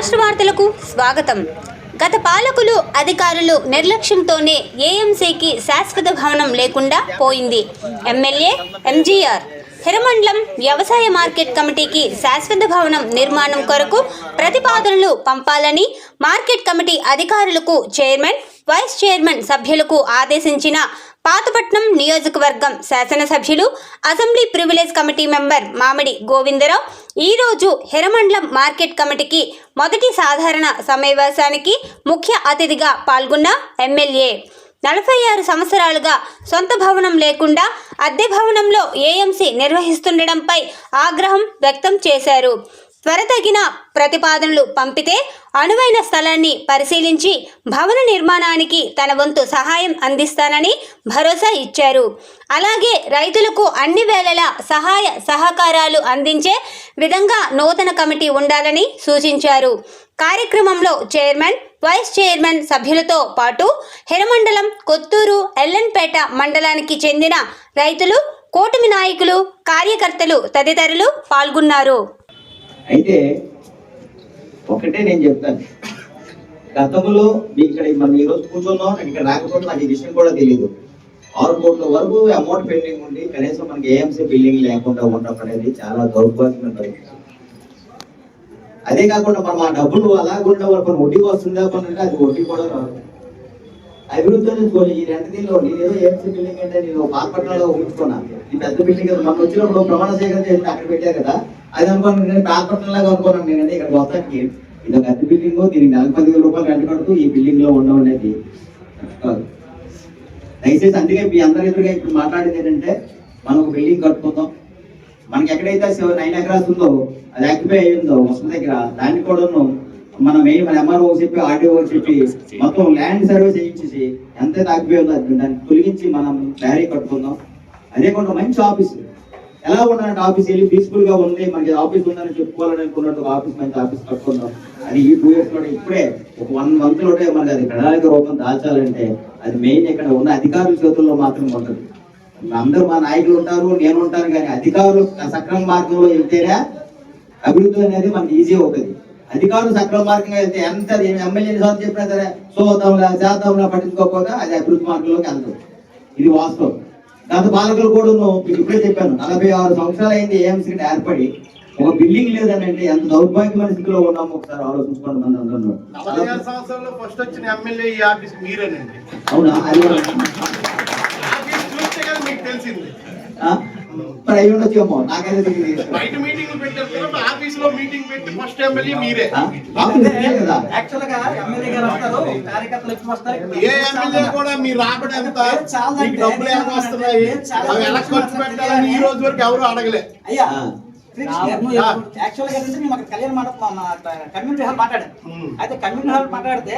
రాష్ట్ర వార్తలకు స్వాగతం. గత పాలకులు అధికారులు నిర్లక్ష్యంతోనే ఏఎంసీకి శాశ్వత భవనం లేకుండా పోయింది. ఎమ్మెల్యే ఎంజీఆర్ హిరమండలం వ్యవసాయ మార్కెట్ కమిటీకి శాశ్వత భవనం నిర్మాణం కొరకు ప్రతిపాదనలు పంపాలని మార్కెట్ కమిటీ అధికారులకు చైర్మన్ వైస్ చైర్మన్ సభ్యులకు ఆదేశించిన పాతపట్నం నియోజకవర్గం శాసనసభ్యులు అసెంబ్లీ ప్రివిలేజ్ కమిటీ మెంబర్ మామిడి గోవిందరావు. ఈరోజు హెరమండలం మార్కెట్ కమిటీకి మొదటి సాధారణ సమావేశానికి ముఖ్య అతిథిగా పాల్గొన్న ఎమ్మెల్యే. నలభై ఆరు సంవత్సరాలుగా సొంత భవనం లేకుండా అద్దె భవనంలో ఏఎంసీ నిర్వహిస్తుండడంపై ఆగ్రహం వ్యక్తం చేశారు. త్వరతగిన ప్రతిపాదనలు పంపితే అనువైన స్థలాన్ని పరిశీలించి భవన నిర్మాణానికి తన వంతు సహాయం అందిస్తానని భరోసా ఇచ్చారు. అలాగే రైతులకు అన్ని వేళలా సహాయ సహకారాలు అందించే విధంగా నూతన కమిటీ ఉండాలని సూచించారు. కార్యక్రమంలో చైర్మన్ వైస్ చైర్మన్ సభ్యులతో పాటు హిరమండలం కొత్తూరు ఎల్లన్పేట మండలానికి చెందిన రైతులు కూటమి నాయకులు కార్యకర్తలు తదితరులు పాల్గొన్నారు. అయితే ఒకటే నేను చెప్తాను. గతంలో ఇక్కడ మనం ఈరోజు కూర్చున్నాం ఇక్కడ రాకపోతే నాకు ఈ విషయం కూడా తెలియదు ఆరు కోట్ల వరకు అమౌంట్ పెండింగ్ ఉండి కనీసం మనకి ఏఎంసీ బిల్డింగ్ లేకుండా ఉండడం అనేది చాలా దౌర్భాగ్యమైన పరిస్థితి. అదే కాకుండా మనం ఆ డబ్బులు అలాగుండా మన వడ్డీ వస్తుందా కొనంటే అది వడ్డీ కూడా రాదు. అభివృద్ధి చూసుకోవాలి ఈ రెండు దీనిలో నేను ఏదో ఏఎంసీ బిల్డింగ్ అంటే నేను పాల్పట్నంలో ఊహించుకున్నాను ఈ పెద్ద బిల్డింగ్ మనం వచ్చినప్పుడు ప్రమాణ సేకరణ అక్కడ పెట్టారు కదా. అది అనుకోను నేను పాతపట్నం లాగా అనుకున్నాను నేనండి ఇక్కడ మొత్తానికి ఇది ఒక అద్దె బిల్డింగ్ దీనికి నెలకు పదివేల రూపాయలు రెంట్ కడుతూ ఈ బిల్డింగ్లో ఉండడం అనేది కాదు. దయచేసి అందుకే మీ అందరి ఎదురుగా ఇప్పుడు మాట్లాడేది ఏంటంటే మనం ఒక బిల్డింగ్ కట్టుకుందాం. మనకి ఎక్కడైతే నైన్ ఎకరాస్ ఉందో అది యాక్టిఫై అయ్యిందో వసతి దగ్గర దాన్ని కూడాను మనం మెయిన్ మన ఎంఆర్ఓ చెప్పి ఆర్డీఓ చెప్పి మొత్తం ల్యాండ్ సర్వే చేయించేసి ఎంత ఆక్యుపై ఉందో అది దాన్ని తొలగించి మనం డైరీ కట్టుకుందాం. అదే కొంత మంచి ఆఫీసు ఎలా ఉండాలంటే ఆఫీస్ వెళ్ళి పీస్ఫుల్గా ఉంది మనకి ఆఫీస్ ఉందని చెప్పుకోవాలని అనుకున్నట్టు ఆఫీస్ మంచి ఆఫీస్ కట్టుకుందాం. అది ఈ టూ ఇయర్స్లో ఇప్పుడే ఒక వన్ మంత్లోనే మనకి అది ప్రణాళిక రూపం దాల్చాలంటే అది మెయిన్ ఇక్కడ ఉన్న అధికారుల చేతుల్లో మాత్రమే ఉంటుంది. అందరూ మా నాయకులు ఉంటారు నేను ఉంటాను కానీ అధికారులు సక్రమ మార్గంలో వెళ్తేనే అభివృద్ధి అనేది మనకి ఈజీ అవుతుంది. అధికారులు సక్రమ మార్గంగా వెళ్తే ఎంత ఎమ్మెల్యే సార్లు చెప్పినా సరే సోతంలా శాతంలా పట్టించుకోకపోతే అది అభివృద్ధి మార్గంలోకి వెళ్తుంది ఇది వాస్తవం. గత పాలకులు కూడా మీకు ఇప్పుడే చెప్పాను. నలభై ఆరు సంవత్సరాలు అయింది ఏఎంసీ ఏర్పడి. ఒక బిల్డింగ్ లేదని అంటే ఎంత దౌర్భాగ్యమైన స్థితిలో ఉన్నామో ఒకసారి ఆలోచించుకోండి మన అందరూ. నలభై ఆరు సంవత్సరాల్లో ఫస్ట్ వచ్చిన ఎమ్మెల్యే ఈ ఆఫీస్ మీరేనండి. అవునా? అది మీకు తెలిసింది? మరి అయి ఉండొచ్చేమో నాకైతే తెలియదు బయట మీటింగ్లు పెట్టారు ఆఫీస్లో మీటింగ్ పెట్టి ఫస్ట్ ఎమ్మెల్యే మీరే. కదా. యాక్చువల్గా ఎమ్మెల్యే గారు వస్తారు కార్యకర్తలు ఎక్కువ వస్తారు ఏ ఎమ్మెల్యే కూడా మీ రాబడి ఎంత డబ్బులు వస్తున్నాయి? అవి ఎలా ఖర్చు పెట్టాలని ఈ రోజు వరకు ఎవరు అడగలే? అయ్యా ఆ. యాక్చువల్గా ఏంటంటే మేము అక్కడ కళ్యాణ మండపం కమ్యూనిటీ హాల్ మాట్లాడాం. అయితే కమ్యూనిటీ హాల్ మాట్లాడితే